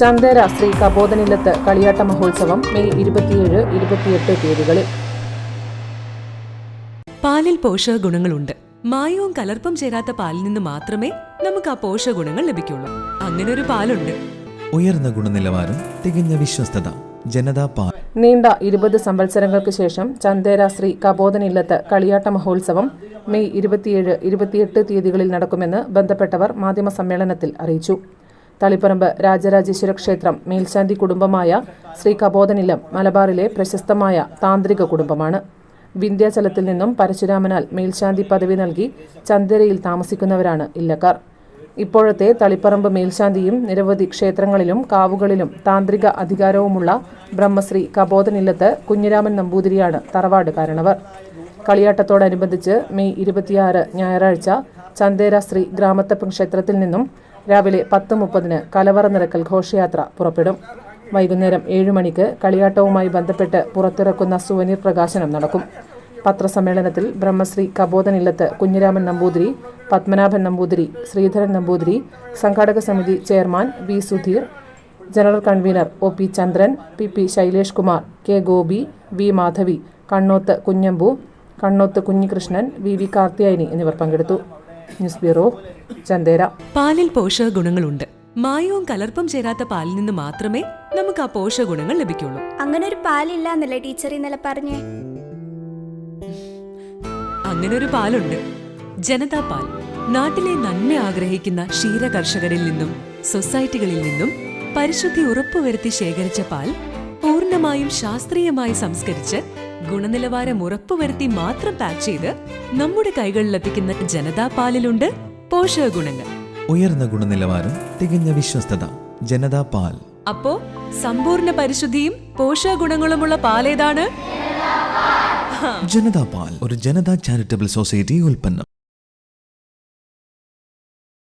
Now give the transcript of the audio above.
ചന്ദേര ശ്രീ കബോധനിലത്ത് കളിയാട്ട മഹോത്സവം മെയ് ഇരുപത്തിയേഴ് ഇരുപത്തിയെട്ട് തീയതികളിൽ. പാലിൽ പോഷകഗുണങ്ങളുണ്ട് മായവും കലർപ്പും ചേരാത്ത പാലിൽ നിന്ന് മാത്രമേ നമുക്ക് ആ പോഷകഗുണങ്ങൾ ലഭിക്കുള്ളൂ. അങ്ങനെ ഒരു പാലുണ്ട്. ഉയർന്ന ഗുണനിലവാരം തികഞ്ഞ വിശ്വസ്തത ജനതാ പാൽ. നീണ്ട ഇരുപത് സംവത്സരങ്ങൾക്ക് ശേഷം ചന്ദേര ശ്രീ കബോധനില്ലത്ത് കളിയാട്ട മഹോത്സവം മെയ് ഇരുപത്തിയേഴ് ഇരുപത്തിയെട്ട് തീയതികളിൽ നടക്കുമെന്ന് ബന്ധപ്പെട്ടവർ മാധ്യമ സമ്മേളനത്തിൽ അറിയിച്ചു. തളിപ്പറമ്പ് രാജരാജേശ്വര ക്ഷേത്രം മേൽശാന്തി കുടുംബമായ ശ്രീ കബോധനിലം മലബാറിലെ പ്രശസ്തമായ താന്ത്രിക കുടുംബമാണ്. വിന്ധ്യാചലത്തിൽ നിന്നും പരശുരാമനാൽ മേൽശാന്തി പദവി നൽകി ചന്ദരയിൽ താമസിക്കുന്നവരാണ് ഇല്ലക്കാർ. ഇപ്പോഴത്തെ തളിപ്പറമ്പ് മേൽശാന്തിയും നിരവധി ക്ഷേത്രങ്ങളിലും കാവുകളിലും താന്ത്രിക അധികാരവുമുള്ള ബ്രഹ്മശ്രീ കബോധനില്ലത്ത് കുഞ്ഞിരാമൻ നമ്പൂതിരിയാണ് തറവാട് കാരണവർ. കളിയാട്ടത്തോടനുബന്ധിച്ച് മെയ് ഇരുപത്തിയാറ് ഞായറാഴ്ച ചന്ദേര ശ്രീ ഗ്രാമത്തപ്പൻ ക്ഷേത്രത്തിൽ നിന്നും രാവിലെ പത്ത് മുപ്പതിന് കലവറ നിറക്കൽ ഘോഷയാത്ര പുറപ്പെടും. വൈകുന്നേരം ഏഴ് മണിക്ക് കളിയാട്ടവുമായി ബന്ധപ്പെട്ട് പുറത്തിറക്കുന്ന സുവനീർ പ്രകാശനം നടക്കും. പത്രസമ്മേളനത്തിൽ ബ്രഹ്മശ്രീ കബോധനില്ലത്ത് കുഞ്ഞിരാമൻ നമ്പൂതിരി പത്മനാഭൻ നമ്പൂതിരി ശ്രീധരൻ നമ്പൂതിരി സംഘാടക സമിതി chairman V Sudheer general convener O P Chandran P P Shailesh Kumar K Gopi V Madhavi Kannoth Kunhambu Kannoth Kunhikrishnan V V Karthyayani എന്നിവർ പങ്കെടുത്തു. ന്യൂസ് ബ്യൂറോ ചന്ദേര പാലിൽ പോഷക ഗുണങ്ങളുണ്ട്. മായവും കലർപ്പും ചേരാത്ത പാലിൽ നിന്ന് മാത്രമേ നമുക്ക് ആ പോഷക ഗുണങ്ങൾ ലഭിക്കുള്ളൂ. അങ്ങനെ ഒരു പാലില്ല എന്നല്ലേ ടീച്ചർ ഇന്നലെ പറഞ്ഞേ? അങ്ങനെ ഒരു പാലുണ്ട്. ജനതാ പാൽ. നാട്ടിലെ നന്മ ആഗ്രഹിക്കുന്ന ക്ഷീര കർഷകരിൽ നിന്നും സൊസൈറ്റികളിൽ നിന്നും പരിശുദ്ധി ഉറപ്പുവരുത്തി ശേഖരിച്ച പാൽ പൂർണമായും ശാസ്ത്രീയമായി സംസ്കരിച്ച് ഗുണനിലവാരം ഉറപ്പുവരുത്തി മാത്രം പാക്ക് ചെയ്ത് നമ്മുടെ കൈകളിലെത്തിക്കുന്ന ജനതാ പാലിലുണ്ട് പോഷകഗുണങ്ങൾ ഉയർന്ന ഗുണനിലവാരം തികഞ്ഞ വിശ്വസ്തത ജനതാ പാൽ. അപ്പോ സമ്പൂർണ പരിശുദ്ധിയും പോഷകഗുണങ്ങളുമുള്ള പാലേതാണ്? ജനതാ പാൽ ഒരു ജനതാ ചാരിറ്റബിൾ സൊസൈറ്റി ഉൽപ്പന്നം.